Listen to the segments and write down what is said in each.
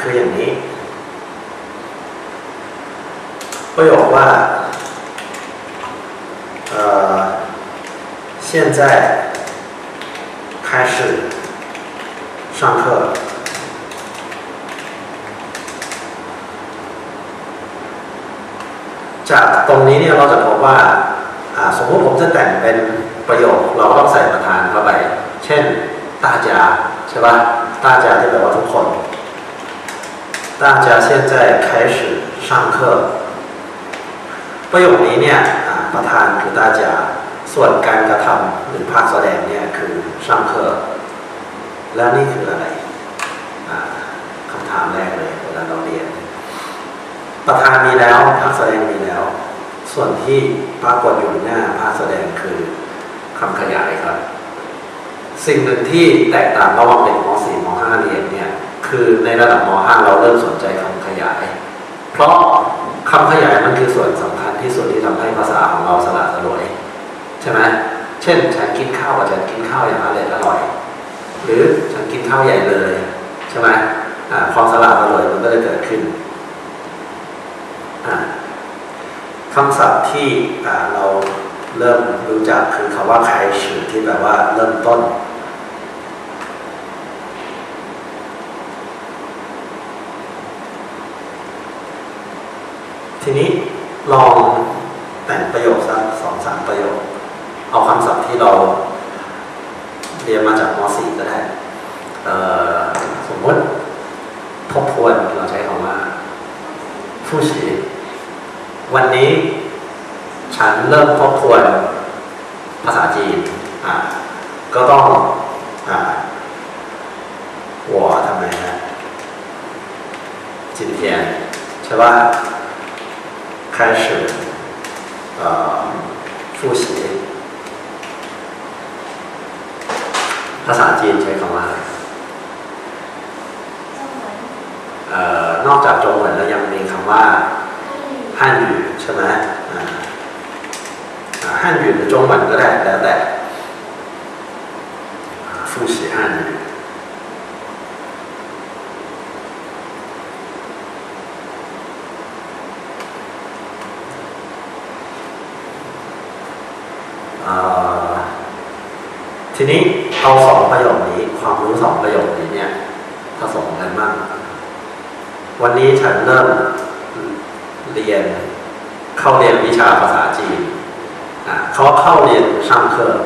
คืออย่างนี้ ประโยคว่าเอ่อ现在开始上课จากตรงนี้เนี่ยเราจะพบว่าอ่าสมมติผมจะแต่งเป็นประโยค เราต้องใส่ประธานเข้าไป เช่น大家ใช่ปะ大家ที่แปลว่าทุกคน 大家现在开始上课ประโยคนี้เนี่ยอ่าประธานคือ大家ส่วนการกระทำหรือภาคแสดงเนี่ยคือ上课แล้วนี่คืออะไรอ่าคำถามแรกเลยเวลาเราเรียน ประธานมีแล้วภาคแสดงมีแล้ว ส่วนที่ปรากฏอยู่หน้าภาคแสดงคือคำขยายครับ สิ่งหนึ่งที่แตกต่างระหว่างเด็กม .4 ม .5 เรียนเนี่ย คือในระดับม .5 เราเริ่มสนใจคำขยาย เพราะคำขยายมันคือส่วนสำคัญที่สุดที่ทำให้ภาษาของเราสละสลวยใช่ไหมเช่นฉันกินข้าวกับฉันกินข้าวอย่างอร่อยอร่อย หรือฉันกินข้าวใหญ่เลยใช่ไหมความสละสลวยมันก็จะเกิดขึ้นอ่าคำศัพท์ที่เราเริ่มรู้จักคือคำว่าใครชื่อที่แปลว่าเริ่มต้น ทีนี้ลองแต่งประโยคสักสองสามประโยค เอาคำศัพท์ที่เราเรียนมาจากม .4 ก็ได้สมมติทบทวนเราใช้คำว่าผู้ชีวันนี้ฉันเริ่มทบทวนภาษาจีนก็ต้องหัวทำไมนะจินเทียนใช่ป่ะ 开始呃复习ภาษาจีนใช้คำว่าอะไร เอ่อนอกจากจงเหวินแล้วยังมีคำว่าฮั่นยูใช่ไหมอ่าอ่าฮั่นยูหรือจงเหวินก็ได้แล้วแต่อ่าฟูสี ทีนี้เอาสองประโยคนี้ความรู้สองประโยคนี้เนี่ยผสมกันมาก วันนี้ฉันเริ่มเรียนเข้าเรียนวิชาภาษาจีนอ่ะเขาเข้าเรียนช่างเคอร์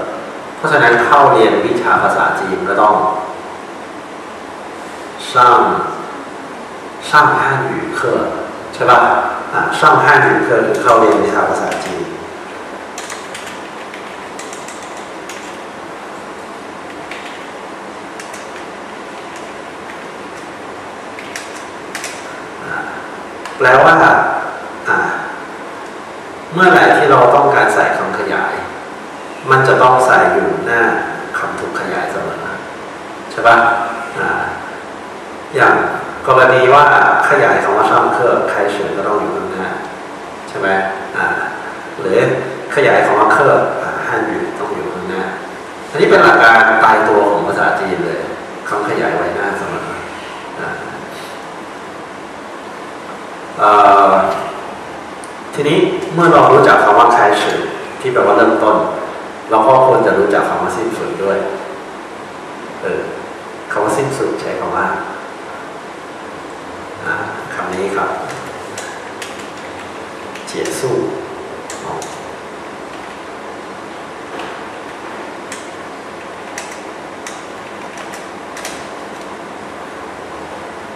เพราะฉะนั้นเข้าเรียนวิชาภาษาจีนก็ต้องช่างช่างฮั่น语课ใช่ป่ะอ่ะช่างฮั่น语课คือเข้าเรียนวิชาภาษาจีน ลว่าอ่าเมื่อไหร่ที่เราต้องการใส่คำขยาย มันจะต้องใส่อยู่หน้าคำถูกขยายเสมอใช่ปะอ่าอย่างกรณีว่าขยายคำว่าช่างเครื่องใครเฉยก็ต้องอยู่ข้างหน้าใช่ไหมหรือขยายคำว่าเครื่องอ่าฮั่นอยู่ต้องอยู่ข้างหน้าอันนี้เป็นหลักการตายตัวของภาษาจีนเลยคำขยายไว้หน้า เอ่อที นี้เมื่อเรารู้จักคำว่าใครชื่อที่แปลว่าเริ่มต้น เราก็ควรจะรู้จักคำว่าสิ้นสุดด้วย เออคำว่าสิ้นสุดใช้คำว่าคำคำนี้ครับเจียสู้อ๋อ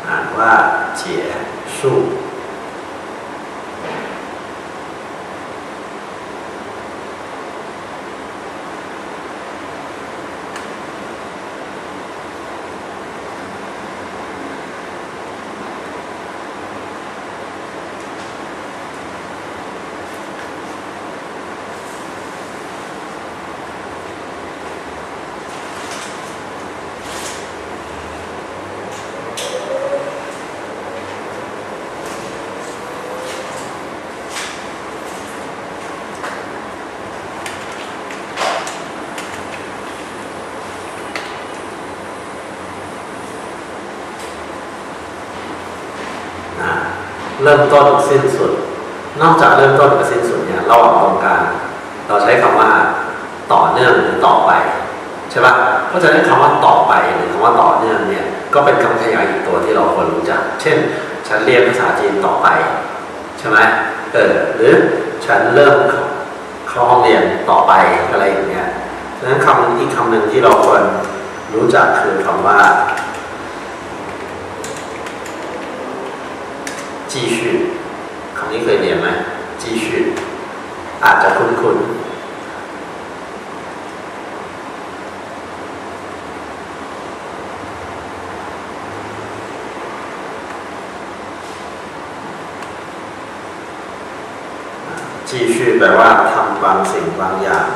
อ่านว่าเจียสู้ ท เริ่มต้นสิ้นสุด นอกจากเริ่มต้นกับสิ้นสุดเนี่ยระหว่างตรงกลางเราใช้คำว่าต่อเนื่องหรือต่อไปใช่ปะเพราะฉะนั้นคำว่าต่อไปหรือคำว่าต่อเนื่องเนี่ยก็เป็นคำขยายอีกตัวที่เราควรรู้จัก เช่น ฉันเรียนภาษาจีนต่อไปใช่ไหมเออหรือฉันเริ่มเข้าห้องเรียนต่อไปอะไรอย่างเงี้ยฉะนั้นคำอีกคำหนึ่งที่เราควรรู้จักคือคำว่า จีชื่อคำนี้เคยเรียนไหมจีชื่ออาจจะคุ้นๆ继续แปลว่าทำบางสิ่งบางอย่าง